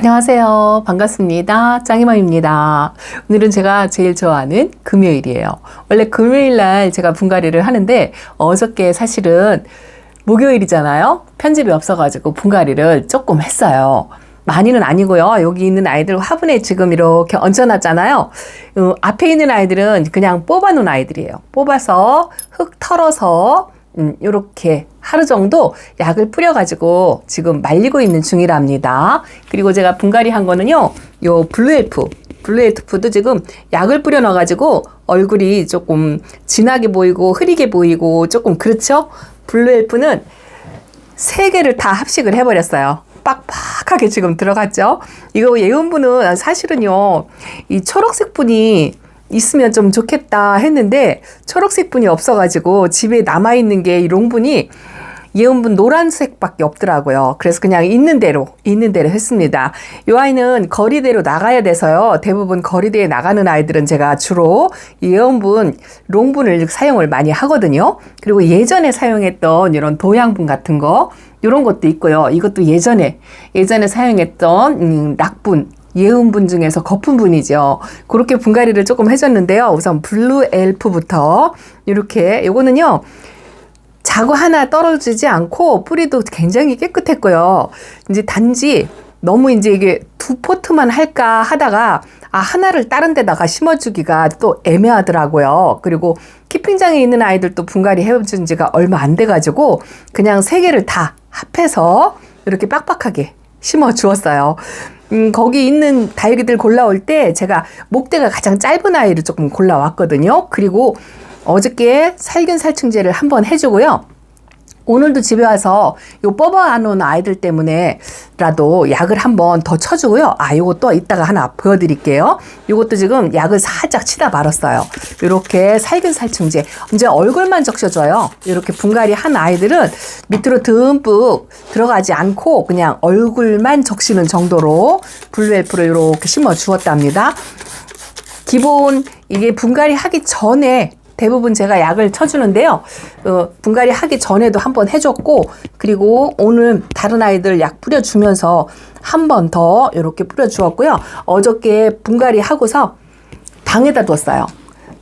안녕하세요. 반갑습니다. 짱이맘입니다. 오늘은 제가 제일 좋아하는 금요일이에요. 원래 금요일 날 제가 분갈이를 하는데 어저께 사실은 목요일이잖아요. 편집이 없어가지고 분갈이를 조금 했어요. 많이는 아니고요. 여기 있는 아이들 화분에 지금 이렇게 얹어놨잖아요. 어, 앞에 있는 아이들은 그냥 뽑아놓은 아이들이에요. 뽑아서 흙 털어서 음, 요렇게 하루 정도 약을 뿌려가지고 지금 말리고 있는 중이랍니다. 그리고 제가 분갈이 한 거는요, 요 블루엘프. 블루엘프도 지금 약을 뿌려 넣어가지고 얼굴이 조금 진하게 보이고 흐리게 보이고 조금 그렇죠? 블루엘프는 세 개를 다 합식을 해버렸어요. 빡빡하게 지금 들어갔죠? 이거 예은분은 사실은요, 이 초록색 분이 있으면 좀 좋겠다 했는데 초록색 분이 없어가지고 집에 남아있는 게 이 롱분이 예은분 노란색밖에 없더라고요. 그래서 그냥 있는 대로 있는 대로 했습니다. 이 아이는 거리대로 나가야 돼서요. 대부분 거리대에 나가는 아이들은 제가 주로 예은분 롱분을 사용을 많이 하거든요. 그리고 예전에 사용했던 이런 도양분 같은 거 이런 것도 있고요. 이것도 예전에 예전에 사용했던 음, 락분 예은분 중에서 거품 분이죠. 그렇게 분갈이를 조금 해줬는데요. 우선 블루 엘프부터 이렇게 요거는요. 자구 하나 떨어지지 않고 뿌리도 굉장히 깨끗했고요. 이제 단지 너무 이제 이게 두 포트만 할까 하다가 아 하나를 다른 데다가 심어주기가 또 애매하더라고요. 그리고 키핑장에 있는 아이들도 분갈이 해준 지가 얼마 안 돼가지고 그냥 세 개를 다 합해서 이렇게 빡빡하게 심어 주었어요. 음, 거기 있는 다육이들 골라올 때 제가 목대가 가장 짧은 아이를 조금 골라왔거든요. 그리고 어저께 살균 살충제를 한번 해주고요. 오늘도 집에 와서 요 뽑아 놓은 아이들 때문에라도 약을 한번 더 쳐주고요. 아, 요것도 이따가 하나 보여드릴게요. 요것도 지금 약을 살짝 치다 말았어요. 이렇게 살균 살충제. 이제 얼굴만 적셔줘요. 이렇게 분갈이 한 아이들은 밑으로 듬뿍 들어가지 않고 그냥 얼굴만 적시는 정도로 블루엘프를 이렇게 심어 주었답니다. 기본 이게 분갈이 하기 전에 대부분 제가 약을 쳐주는데요. 어, 분갈이 하기 전에도 한번 해줬고, 그리고 오늘 다른 아이들 약 뿌려주면서 한 번 더 이렇게 뿌려주었고요. 어저께 분갈이 하고서 방에다 뒀어요.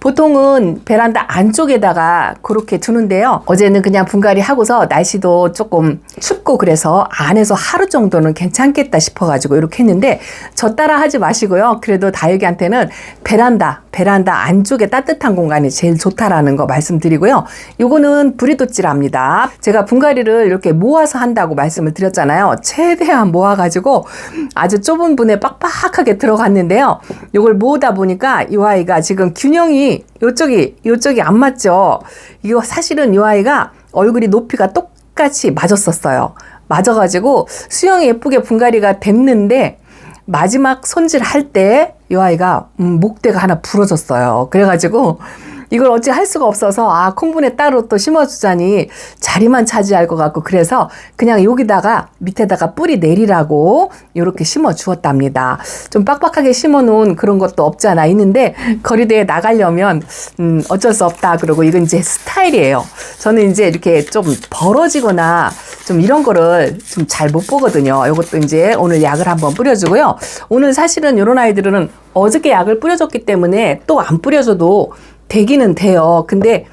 보통은 베란다 안쪽에다가 그렇게 두는데요. 어제는 그냥 분갈이 하고서 날씨도 조금 춥고 그래서 안에서 하루 정도는 괜찮겠다 싶어가지고 이렇게 했는데 저 따라 하지 마시고요. 그래도 다육이한테는 베란다, 베란다 안쪽에 따뜻한 공간이 제일 좋다라는 거 말씀드리고요. 요거는 브리도찌랍니다. 제가 분갈이를 이렇게 모아서 한다고 말씀을 드렸잖아요. 최대한 모아가지고 아주 좁은 분에 빡빡하게 들어갔는데요. 요걸 모으다 보니까 이 아이가 지금 균형이 요쪽이 요쪽이 안 맞죠. 이거 사실은 이 아이가 얼굴이 높이가 똑같이 맞았었어요. 맞아가지고 수영이 예쁘게 분갈이가 됐는데 마지막 손질 할 때 이 아이가 음, 목대가 하나 부러졌어요. 그래가지고 이걸 어찌 할 수가 없어서 아 콩분에 따로 또 심어주자니 자리만 차지할 것 같고 그래서 그냥 여기다가 밑에다가 뿌리 내리라고 이렇게 심어 주었답니다. 좀 빡빡하게 심어 놓은 그런 것도 없지 않아 있는데 거리대에 나가려면 음 어쩔 수 없다 그러고 이건 이제 스타일이에요. 저는 이제 이렇게 좀 벌어지거나 좀 이런 거를 좀 잘 못 보거든요. 이것도 이제 오늘 약을 한번 뿌려주고요. 오늘 사실은 이런 아이들은 어저께 약을 뿌려줬기 때문에 또 안 뿌려줘도 되기는 돼요. 근데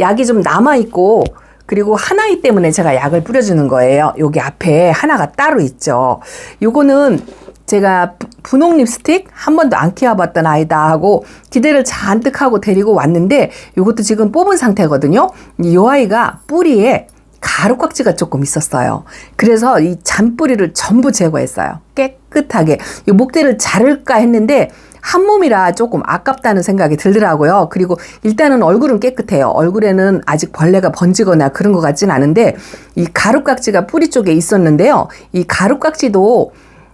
약이 좀 남아있고, 그리고 하나이 때문에 제가 약을 뿌려주는 거예요. 여기 앞에 하나가 따로 있죠. 요거는 제가 분홍 립스틱 한 번도 안 키워봤던 아이다 하고 기대를 잔뜩 하고 데리고 왔는데 요것도 지금 뽑은 상태거든요. 이 아이가 뿌리에 가루깍지가 조금 있었어요. 그래서 이 잔뿌리를 전부 제거했어요. 깨끗하게. 이 목대를 자를까 했는데 한 몸이라 조금 아깝다는 생각이 들더라고요. 그리고 일단은 얼굴은 깨끗해요. 얼굴에는 아직 벌레가 번지거나 그런 것 같진 않은데 이 가루깍지가 뿌리 쪽에 있었는데요. 이 가루깍지도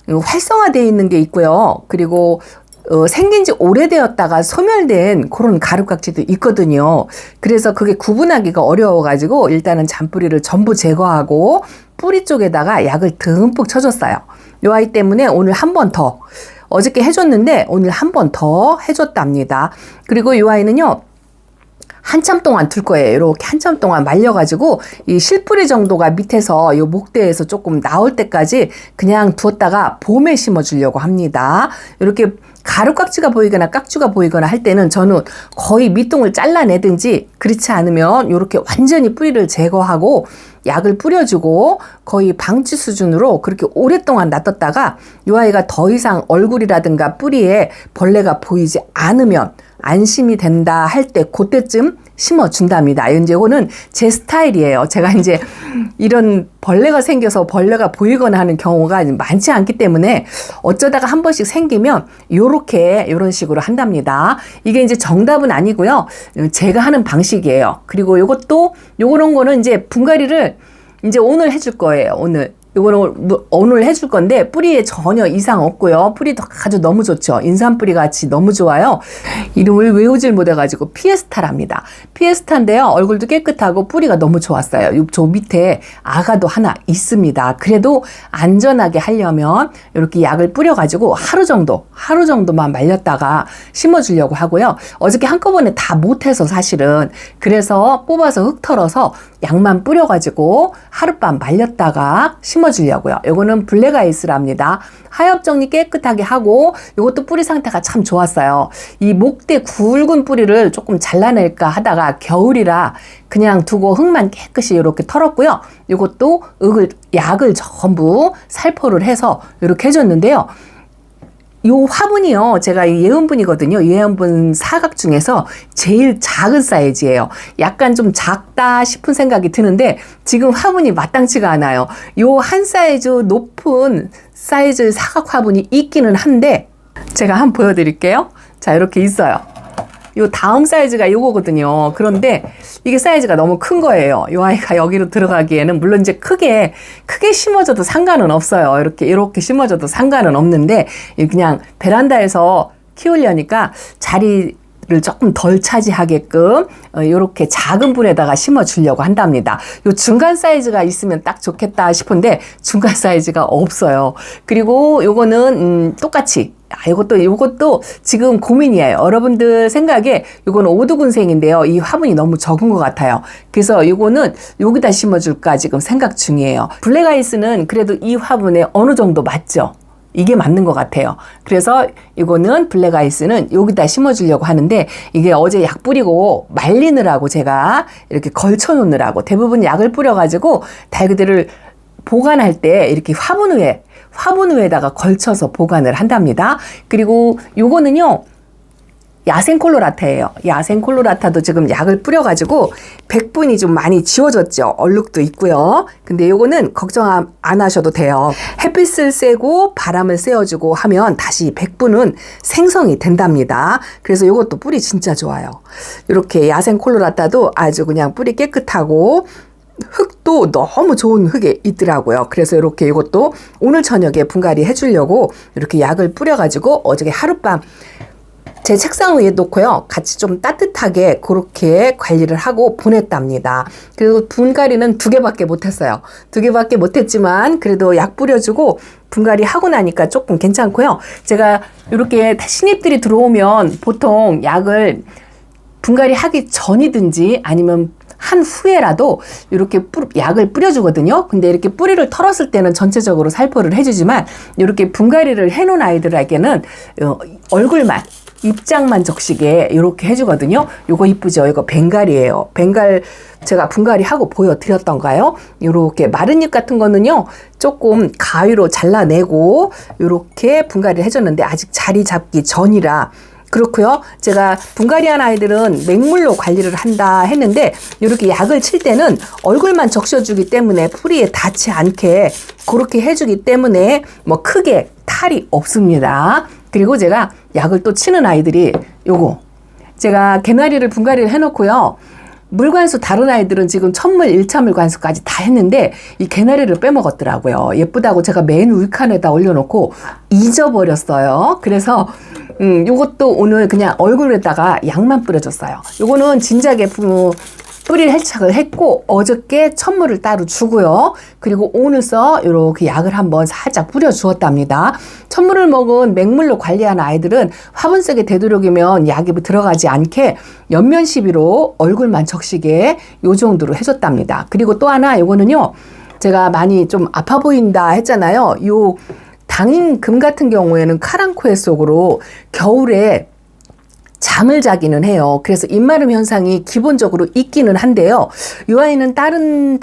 활성화되어 있는 게 있고요. 그리고 어, 생긴 지 오래되었다가 소멸된 그런 가루깍지도 있거든요. 그래서 그게 구분하기가 어려워가지고 일단은 잔뿌리를 전부 제거하고 뿌리 쪽에다가 약을 듬뿍 쳐줬어요. 요 아이 때문에 오늘 한 번 더, 어저께 해줬는데 오늘 한 번 더 해줬답니다. 그리고 이 아이는요, 한참 동안 둘 거예요. 이렇게 한참 동안 말려가지고 이 실뿌리 정도가 밑에서 이 목대에서 조금 나올 때까지 그냥 두었다가 봄에 심어주려고 합니다. 이렇게 가루 깍지가 보이거나 깍주가 보이거나 할 때는 저는 거의 밑둥을 잘라내든지 그렇지 않으면 이렇게 완전히 뿌리를 제거하고 약을 뿌려주고 거의 방치 수준으로 그렇게 오랫동안 놔뒀다가 이 아이가 더 이상 얼굴이라든가 뿌리에 벌레가 보이지 않으면 안심이 된다 할 때 그때쯤 심어준답니다. 이제 이거는 제 스타일이에요. 제가 이제 이런 벌레가 생겨서 벌레가 보이거나 하는 경우가 많지 않기 때문에 어쩌다가 한 번씩 생기면 요렇게 요런 식으로 한답니다. 이게 이제 정답은 아니고요. 제가 하는 방식이에요. 그리고 요것도 요런 거는 이제 분갈이를 이제 오늘 해줄 거예요. 오늘. 요거는 뭐 오늘 해줄 건데 뿌리에 전혀 이상 없고요. 뿌리도 아주 너무 좋죠. 인삼 뿌리 같이 너무 좋아요. 이름을 외우질 못해가지고 피에스타랍니다. 피에스타인데요. 얼굴도 깨끗하고 뿌리가 너무 좋았어요. 요- 저 밑에 아가도 하나 있습니다. 그래도 안전하게 하려면 이렇게 약을 뿌려가지고 하루 정도, 하루 정도만 말렸다가 심어주려고 하고요. 어저께 한꺼번에 다 못해서 사실은 그래서 뽑아서 흙 털어서 약만 뿌려가지고 하룻밤 말렸다가 심어 주려고요. 요거는 블랙 아이스랍니다. 하엽 정리 깨끗하게 하고 요것도 뿌리 상태가 참 좋았어요. 이 목대 굵은 뿌리를 조금 잘라낼까 하다가 겨울이라 그냥 두고 흙만 깨끗이 이렇게 털었고요. 흙을 약을 전부 살포를 해서 이렇게 해줬는데요. 요 화분이요. 제가 이 예은분이거든요. 예은분 사각 중에서 제일 작은 사이즈예요. 약간 좀 작다 싶은 생각이 드는데 지금 화분이 마땅치가 않아요. 요 한 사이즈 높은 사이즈 사각 화분이 있기는 한데 제가 한번 보여드릴게요. 자, 이렇게 있어요. 요 다음 사이즈가 요거거든요. 그런데 이게 사이즈가 너무 큰 거예요. 요 아이가 여기로 들어가기에는 물론 이제 크게 크게 심어줘도 상관은 없어요. 이렇게 이렇게 심어줘도 상관은 없는데 그냥 베란다에서 키우려니까 자리 를 조금 덜 차지하게끔 이렇게 작은 분에다가 심어 주려고 한답니다. 요 중간 사이즈가 있으면 딱 좋겠다 싶은데 중간 사이즈가 없어요. 그리고 요거는 음, 똑같이 아, 이것도 요것도 지금 고민이에요. 여러분들 생각에 요거는 오두군생인데요. 이 화분이 너무 적은 것 같아요. 그래서 요거는 여기다 심어줄까 지금 생각 중이에요. 블랙아이스는 그래도 이 화분에 어느 정도 맞죠? 이게 맞는 것 같아요. 그래서 이거는 블랙 아이스는 여기다 심어주려고 하는데 이게 어제 약 뿌리고 말리느라고 제가 이렇게 걸쳐 놓느라고 대부분 약을 뿌려가지고 달그들을 보관할 때 이렇게 화분 위에 화분 위에다가 걸쳐서 보관을 한답니다. 그리고 요거는요. 야생 콜로라타예요. 야생 콜로라타도 지금 약을 뿌려가지고 백분이 좀 많이 지워졌죠. 얼룩도 있고요. 근데 요거는 걱정 안- 안 하셔도 돼요. 햇빛을 쐬고 바람을 쐬어주고 하면 다시 백분은 생성이 된답니다. 그래서 요것도 뿌리 진짜 좋아요. 이렇게 야생 콜로라타도 아주 그냥 뿌리 깨끗하고 흙도 너무 좋은 흙에 있더라고요. 그래서 이렇게 이것도 오늘 저녁에 분갈이 해주려고 이렇게 약을 뿌려가지고 어저께 하룻밤 제 책상 위에 놓고요. 같이 좀 따뜻하게 그렇게 관리를 하고 보냈답니다. 그리고 분갈이는 두 개밖에 못했어요. 두 개밖에 못했지만 그래도 약 뿌려주고 분갈이 하고 나니까 조금 괜찮고요. 제가 이렇게 신입들이 들어오면 보통 약을 분갈이 하기 전이든지 아니면 한 후에라도 이렇게 뿌, 약을 뿌려주거든요. 근데 이렇게 뿌리를 털었을 때는 전체적으로 살포를 해주지만 이렇게 분갈이를 해놓은 아이들에게는 어, 얼굴만 입장만 적시게 이렇게 해주거든요. 요거 이쁘죠? 이거 벵갈이에요. 벵갈 제가 분갈이 하고 보여드렸던가요? 이렇게 마른 잎 같은 거는요 조금 가위로 잘라내고 이렇게 분갈이를 해줬는데 아직 자리 잡기 전이라 그렇고요. 제가 분갈이한 아이들은 맹물로 관리를 한다 했는데 이렇게 약을 칠 때는 얼굴만 적셔주기 때문에 뿌리에 닿지 않게 그렇게 해주기 때문에 뭐 크게 탈이 없습니다. 그리고 제가 약을 또 치는 아이들이 요거 제가 개나리를 분갈이를 해놓고요. 물관수 다른 아이들은 지금 천물, 일차물 관수까지 다 했는데 이 개나리를 빼먹었더라고요. 예쁘다고 제가 맨 우익칸에다 올려놓고 잊어버렸어요. 그래서 음, 요것도 오늘 그냥 얼굴에다가 약만 뿌려줬어요. 요거는 진작에 부- 뿌리를 해착을 했고 어저께 천물을 따로 주고요. 그리고 오늘서 이렇게 약을 한번 살짝 뿌려 주었답니다. 천물을 먹은 맹물로 관리하는 아이들은 화분 속에 되도록이면 약이 들어가지 않게 옆면 시비로 얼굴만 적시게 요 정도로 해줬답니다. 그리고 또 하나 요거는요. 제가 많이 좀 아파 보인다 했잖아요. 요 당인 금 같은 경우에는 카랑코에 속으로 겨울에 잠을 자기는 해요. 그래서 입마름 현상이 기본적으로 있기는 한데요. 이 아이는 다른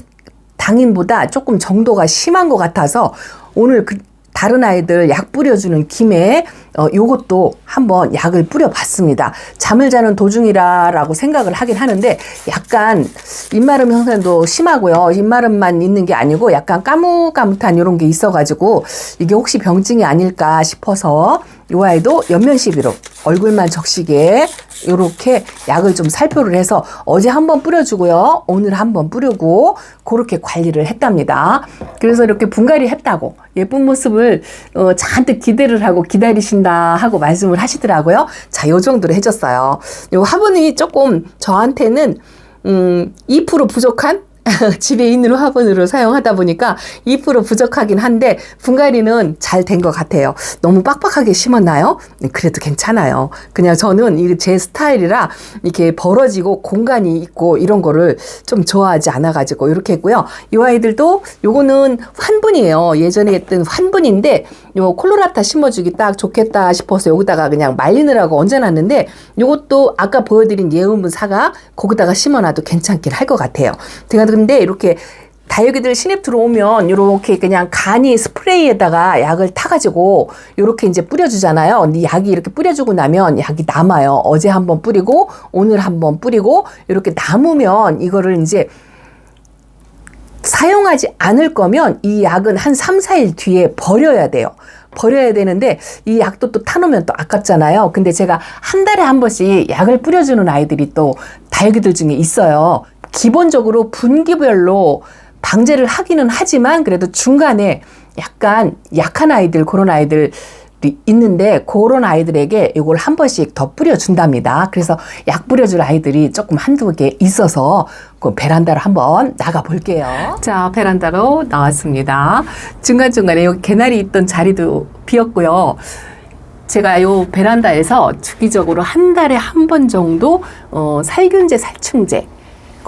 당인보다 조금 정도가 심한 것 같아서 오늘 그 다른 아이들 약 뿌려주는 김에 어, 요것도 한번 약을 뿌려봤습니다. 잠을 자는 도중이라라고 생각을 하긴 하는데 약간 입마름 현상도 심하고요. 입마름만 있는 게 아니고 약간 까뭇까뭇한 이런 게 있어가지고 이게 혹시 병증이 아닐까 싶어서 요 아이도 옆면 시비로 얼굴만 적시게 요렇게 약을 좀 살포를 해서 어제 한 번 뿌려주고요. 오늘 한 번 뿌리고 그렇게 관리를 했답니다. 그래서 이렇게 분갈이 했다고 예쁜 모습을 어, 잔뜩 기대를 하고 기다리신다 하고 말씀을 하시더라고요. 자, 요 정도로 해줬어요. 요 화분이 조금 저한테는 음, 2% 부족한 집에 있는 화분으로 사용하다 보니까 2% 부족하긴 한데 분갈이는 잘 된 것 같아요. 너무 빡빡하게 심었나요? 네, 그래도 괜찮아요. 그냥 저는 이게 제 스타일이라 이렇게 벌어지고 공간이 있고 이런 거를 좀 좋아하지 않아가지고 이렇게 했고요. 이 아이들도 요거는 환분이에요. 예전에 했던 환분인데 요 콜로라타 심어주기 딱 좋겠다 싶어서 여기다가 그냥 말리느라고 얹어놨는데 요것도 아까 보여드린 사과 거기다가 심어놔도 괜찮긴 할 것 같아요. 제가 근데 이렇게 다육이들 신입 들어오면 이렇게 그냥 간이 스프레이에다가 약을 타가지고 이렇게 이제 뿌려주잖아요. 근데 약이 이렇게 뿌려주고 나면 약이 남아요. 어제 한번 뿌리고 오늘 한번 뿌리고 이렇게 남으면 이거를 이제 사용하지 않을 거면 이 약은 한 3, 4일 뒤에 버려야 돼요. 버려야 되는데 이 약도 또 타놓으면 또 아깝잖아요. 근데 제가 한 달에 한 번씩 약을 뿌려주는 아이들이 또 다육이들 중에 있어요. 기본적으로 분기별로 방제를 하기는 하지만 그래도 중간에 약간 약한 아이들 그런 아이들 있는데 그런 아이들에게 이걸 한 번씩 더 뿌려준답니다. 그래서 약 뿌려줄 아이들이 조금 한두 개 있어서 그 베란다로 한번 나가 볼게요. 자, 베란다로 나왔습니다. 중간중간에 여기 개나리 있던 자리도 비었고요. 제가 요 베란다에서 주기적으로 한 달에 한 번 정도 어, 살균제, 살충제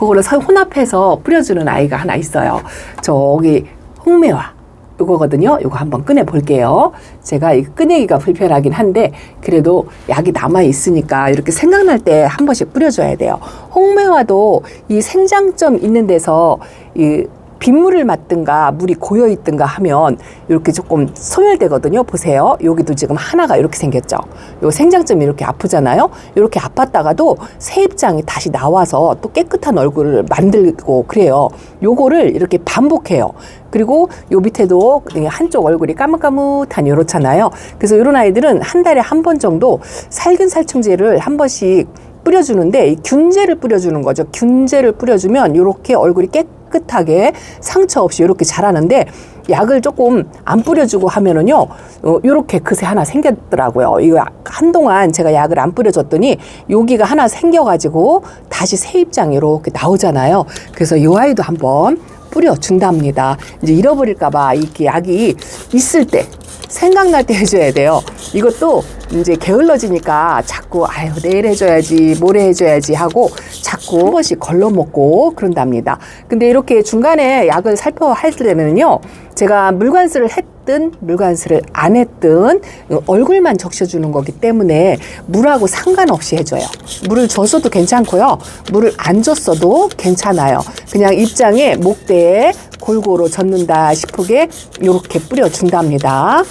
그거를 혼합해서 뿌려주는 아이가 하나 있어요. 저기 홍매화 요거거든요. 요거 한번 꺼내 볼게요. 제가 이 꺼내기가 불편하긴 한데 그래도 약이 남아 있으니까 이렇게 생각날 때 한 번씩 뿌려줘야 돼요. 홍매화도 이 생장점 있는 데서 이 빗물을 맞든가 물이 고여 있든가 하면 이렇게 조금 소멸되거든요. 보세요. 여기도 지금 하나가 이렇게 생겼죠. 요 생장점이 이렇게 아프잖아요. 이렇게 아팠다가도 새 입장이 다시 나와서 또 깨끗한 얼굴을 만들고 그래요. 요거를 이렇게 반복해요. 그리고 요 밑에도 한쪽 얼굴이 까뭇까뭇한 요렇잖아요. 그래서 이런 아이들은 한 달에 한 번 정도 살균 살충제를 한 번씩 뿌려주는데 균제를 뿌려주는 거죠. 균제를 뿌려주면 이렇게 얼굴이 깨끗하게 상처 없이 이렇게 자라는데 약을 조금 안 뿌려주고 하면은요, 어, 요렇게 그새 하나 생겼더라고요. 이거 한동안 제가 약을 안 뿌려줬더니 여기가 하나 생겨가지고 다시 새 입장이 이렇게 나오잖아요. 그래서 이 아이도 한번 뿌려준답니다. 이제 잃어버릴까봐 이렇게 약이 있을 때 생각날 때 해줘야 돼요. 이것도 이제 게을러지니까 자꾸 아유 내일 해줘야지 모레 해줘야지 하고 자꾸 한 번씩 걸러먹고 그런답니다. 근데 이렇게 중간에 약을 살펴할 때는요 제가 물관수를 했든 물관수를 안 했든 얼굴만 적셔주는 거기 때문에 물하고 상관없이 해줘요. 물을 줬어도 괜찮고요. 물을 안 줬어도 괜찮아요. 그냥 입장에 목대에 골고루 젓는다 싶게 이렇게 뿌려준답니다.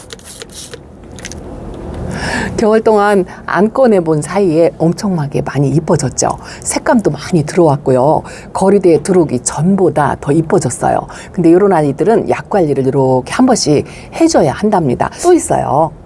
겨울 동안 안 꺼내본 사이에 엄청나게 많이 이뻐졌죠. 색감도 많이 들어왔고요. 거리대에 들어오기 전보다 더 이뻐졌어요. 근데 이런 아이들은 약 관리를 이렇게 한 번씩 해줘야 한답니다. 또 있어요.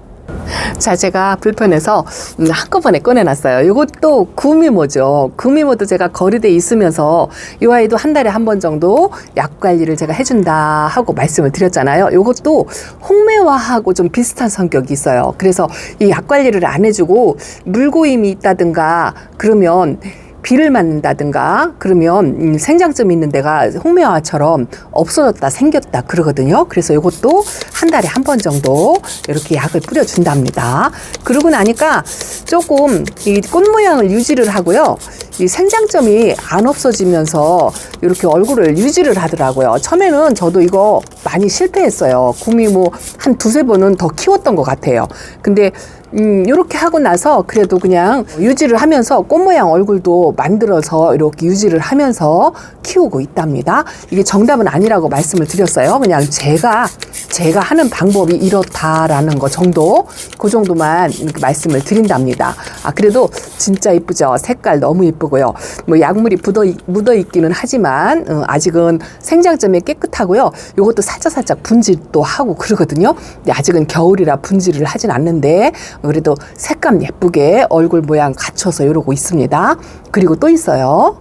자, 제가 불편해서 음, 한꺼번에 꺼내놨어요. 이것도 구미모죠. 구미모도 제가 거리대에 있으면서 이 아이도 한 달에 한 번 정도 약 관리를 제가 해준다 하고 말씀을 드렸잖아요. 이것도 홍매화하고 좀 비슷한 성격이 있어요. 그래서 이 약 관리를 안 해주고 물고임이 있다든가 그러면 비를 맞는다든가 그러면 음, 생장점 있는 데가 홍매화처럼 없어졌다 생겼다 그러거든요. 그래서 이것도 한 달에 한 번 정도 이렇게 약을 뿌려준답니다. 그러고 나니까 조금 이 꽃 모양을 유지를 하고요. 이 생장점이 안 없어지면서 이렇게 얼굴을 유지를 하더라고요. 처음에는 저도 이거 많이 실패했어요. 구미 뭐 한 두세 번은 더 키웠던 것 같아요. 근데 음, 요렇게 하고 나서 그래도 그냥 유지를 하면서 꽃 모양 얼굴도 만들어서 이렇게 유지를 하면서 키우고 있답니다. 이게 정답은 아니라고 말씀을 드렸어요. 그냥 제가, 제가 하는 방법이 이렇다라는 거 정도, 그 정도만 이렇게 말씀을 드린답니다. 아, 그래도 진짜 이쁘죠? 색깔 너무 이쁘고요. 뭐 약물이 묻어, 묻어 있기는 하지만, 어, 아직은 생장점이 깨끗하고요. 요것도 살짝 살짝 분질도 하고 그러거든요. 근데 아직은 겨울이라 분질을 하진 않는데, 그래도 색감 예쁘게 얼굴 모양 갖춰서 이러고 있습니다. 그리고 또 있어요.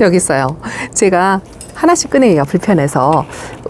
여기 있어요. 제가 하나씩 꺼내요. 불편해서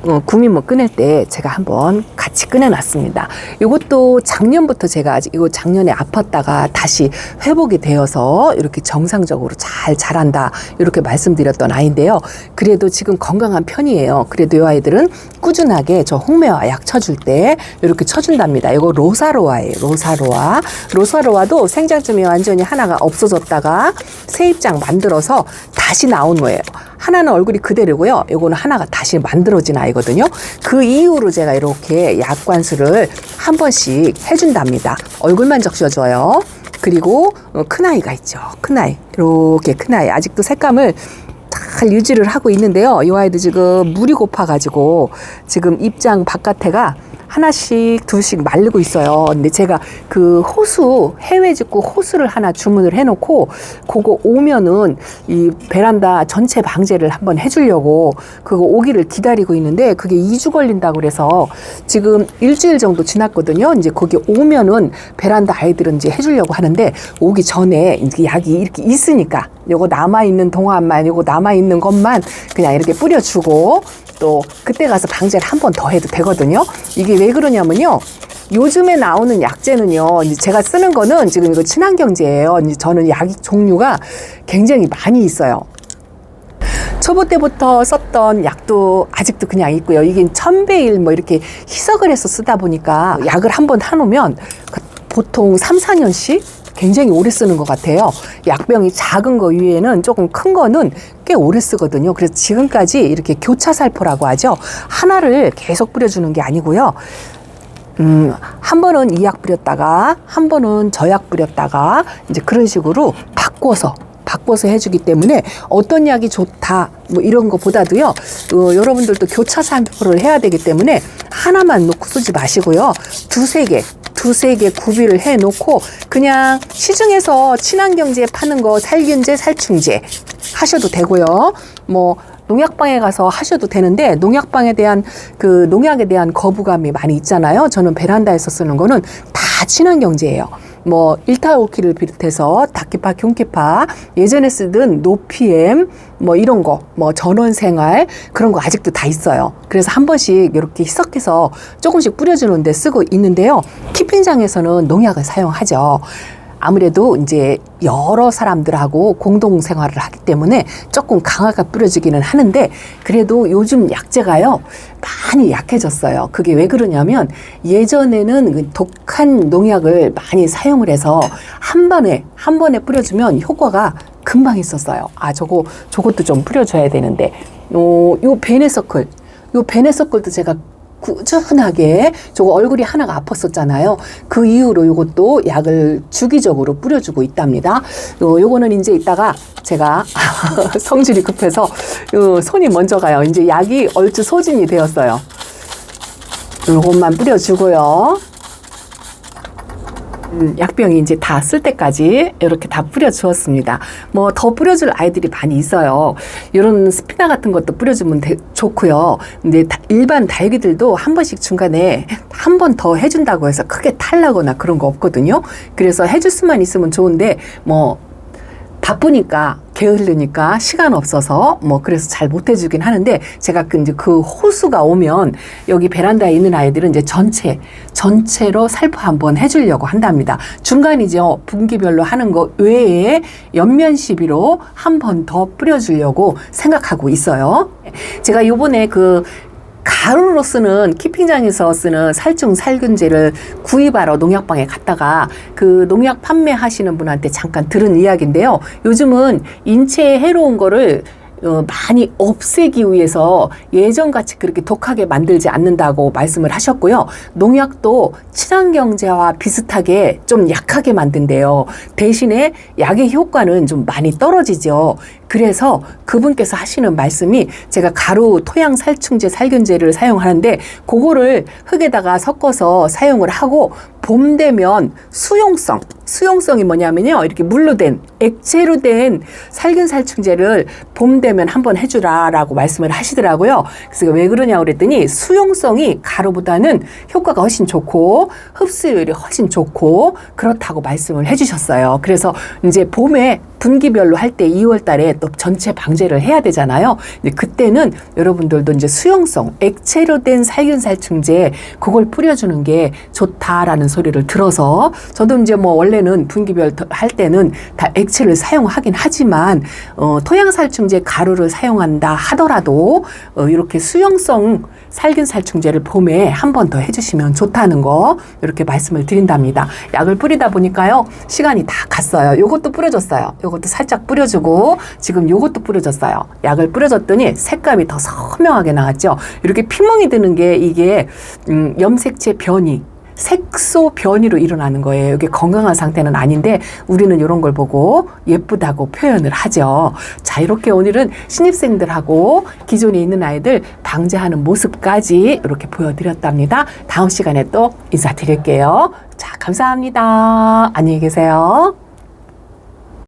어, 구미모 꺼낼 때 제가 한번 같이 꺼내놨습니다. 이것도 작년부터 제가 아직 이거 작년에 아팠다가 다시 회복이 되어서 이렇게 정상적으로 잘 자란다 이렇게 말씀드렸던 아이인데요. 그래도 지금 건강한 편이에요. 그래도 이 아이들은 꾸준하게 저 홍매화 약 쳐줄 때 이렇게 쳐준답니다. 이거 로사로아예요. 로사로아. 로사로아도 생장점이 완전히 하나가 없어졌다가 새 입장 만들어서 다시 나온 거예요. 하나는 얼굴이 그대로고요. 요거는 하나가 다시 만들어진 아이거든요. 그 이후로 제가 이렇게 약관수를 한 번씩 해준답니다. 얼굴만 적셔줘요. 그리고 어, 큰 아이가 있죠. 큰 아이. 이렇게 큰 아이. 아직도 색감을 잘 유지를 하고 있는데요. 이 아이도 지금 물이 고파가지고 지금 입장 바깥에가 하나씩 둘씩 말리고 있어요. 근데 제가 그 호수 해외 직구 호수를 하나 주문을 해놓고 그거 오면은 이 베란다 전체 방제를 한번 해주려고 그거 오기를 기다리고 있는데 그게 2주 걸린다고 그래서 지금 일주일 정도 지났거든요. 이제 거기 오면은 베란다 아이들은 이제 해주려고 하는데 오기 전에 이제 약이 이렇게 있으니까 요거 남아 있는 동안만 요거 남아 있는 것만 그냥 이렇게 뿌려주고 또 그때 가서 방제를 한 번 더 해도 되거든요. 이게 왜 그러냐면요. 요즘에 나오는 약제는요, 이제 제가 쓰는 거는 지금 이거 친환경제예요. 저는 약 종류가 굉장히 많이 있어요. 초보 때부터 썼던 약도 아직도 그냥 있고요. 이게 천배일 뭐 이렇게 희석을 해서 쓰다 보니까 약을 한 번 타놓으면 그 보통 3, 4년씩 굉장히 오래 쓰는 것 같아요. 약병이 작은 거 위에는 조금 큰 거는 꽤 오래 쓰거든요. 그래서 지금까지 이렇게 교차 살포라고 하죠. 하나를 계속 뿌려주는 게 아니고요. 음, 한 번은 이 약 뿌렸다가, 한 번은 저 약 뿌렸다가, 이제 그런 식으로 바꿔서, 바꿔서 해주기 때문에 어떤 약이 좋다, 뭐 이런 거보다도요, 어, 여러분들도 교차 살포를 해야 되기 때문에 하나만 놓고 쓰지 마시고요. 두세 개, 두세 개 구비를 해 놓고 그냥 시중에서 친환경제 파는 거 살균제, 살충제 하셔도 되고요. 뭐 농약방에 가서 하셔도 되는데 농약방에 대한 그 농약에 대한 거부감이 많이 있잖아요. 저는 베란다에서 쓰는 거는 다 친환경제예요. 뭐 일타오키를 비롯해서 다키파, 균키파 예전에 쓰던 노피엠 뭐 이런 거 뭐 전원생활 그런 거 아직도 다 있어요. 그래서 한 번씩 이렇게 희석해서 조금씩 뿌려주는데 쓰고 있는데요. 키핑장에서는 농약을 사용하죠. 아무래도 이제 여러 사람들하고 공동 생활을 하기 때문에 조금 강하게 뿌려지기는 하는데 그래도 요즘 약재가요 많이 약해졌어요. 그게 왜 그러냐면 예전에는 그 독한 농약을 많이 사용을 해서 한 번에 한 번에 뿌려주면 효과가 금방 있었어요. 아 저거 저것도 좀 뿌려줘야 되는데 요, 요 베네서클 요 베네서클도 제가 꾸준하게 저거 얼굴이 하나가 아팠었잖아요. 그 이후로 이것도 약을 주기적으로 뿌려주고 있답니다. 요, 요거는 이제 이따가 제가 성질이 급해서 요 손이 먼저 가요. 이제 약이 얼추 소진이 되었어요. 요것만 뿌려주고요. 음, 약병이 이제 다 쓸 때까지 이렇게 다 뿌려 주었습니다. 뭐 더 뿌려줄 아이들이 많이 있어요. 이런 스피나 같은 것도 뿌려주면 되, 좋고요. 근데 다- 일반 다육이들도 한 번씩 중간에 한 번 더 해준다고 해서 크게 탈나거나 그런 거 없거든요. 그래서 해줄 수만 있으면 좋은데 뭐 바쁘니까 게으르니까 시간 없어서 뭐 그래서 잘 못 해주긴 하는데 제가 그 이제 그 호수가 오면 여기 베란다에 있는 아이들은 이제 전체 전체로 살포 한번 해주려고 한답니다. 중간이죠 분기별로 하는 거 외에 옆면 시비로 한 번 더 뿌려주려고 생각하고 있어요. 제가 요번에 그 가루로 쓰는 키핑장에서 쓰는 살충 살균제를 구입하러 농약방에 갔다가 그 농약 판매하시는 분한테 잠깐 들은 이야기인데요. 요즘은 인체에 해로운 거를 어, 많이 없애기 위해서 예전같이 그렇게 독하게 만들지 않는다고 말씀을 하셨고요. 농약도 친환경제와 비슷하게 좀 약하게 만든대요. 대신에 약의 효과는 좀 많이 떨어지죠. 그래서 그분께서 하시는 말씀이 제가 가루 토양 살충제 살균제를 사용하는데 그거를 흙에다가 섞어서 사용을 하고 봄 되면 수용성. 수용성이 뭐냐면요. 이렇게 물로 된 액체로 된 살균 살충제를 봄 되면 한번 해주라라고 말씀을 하시더라고요. 그래서 왜 그러냐 그랬더니 수용성이 가루보다는 효과가 훨씬 좋고 흡수율이 훨씬 좋고 그렇다고 말씀을 해주셨어요. 그래서 이제 봄에 분기별로 할 때 2월 달에 또 전체 방제를 해야 되잖아요. 그때는 여러분들도 이제 수용성, 액체로 된 살균 살충제 그걸 뿌려주는 게 좋다라는 소리를 들어서 저도 이제 뭐 원래는 분기별 할 때는 다 액체를 사용하긴 하지만 어, 토양 살충제 가루를 사용한다 하더라도 어, 이렇게 수용성 살균 살충제를 봄에 한 번 더 해주시면 좋다는 거 이렇게 말씀을 드린답니다. 약을 뿌리다 보니까요 시간이 다 갔어요. 요것도 뿌려줬어요. 요것도 살짝 뿌려주고 지금 요것도 뿌려줬어요. 약을 뿌려줬더니 색감이 더 선명하게 나왔죠. 이렇게 피멍이 드는 게 이게 음, 염색체 변이 색소 변이로 일어나는 거예요. 이게 건강한 상태는 아닌데 우리는 이런 걸 보고 예쁘다고 표현을 하죠. 자, 이렇게 오늘은 신입생들하고 기존에 있는 아이들 방제하는 모습까지 이렇게 보여드렸답니다. 다음 시간에 또 인사드릴게요. 자, 감사합니다. 안녕히 계세요.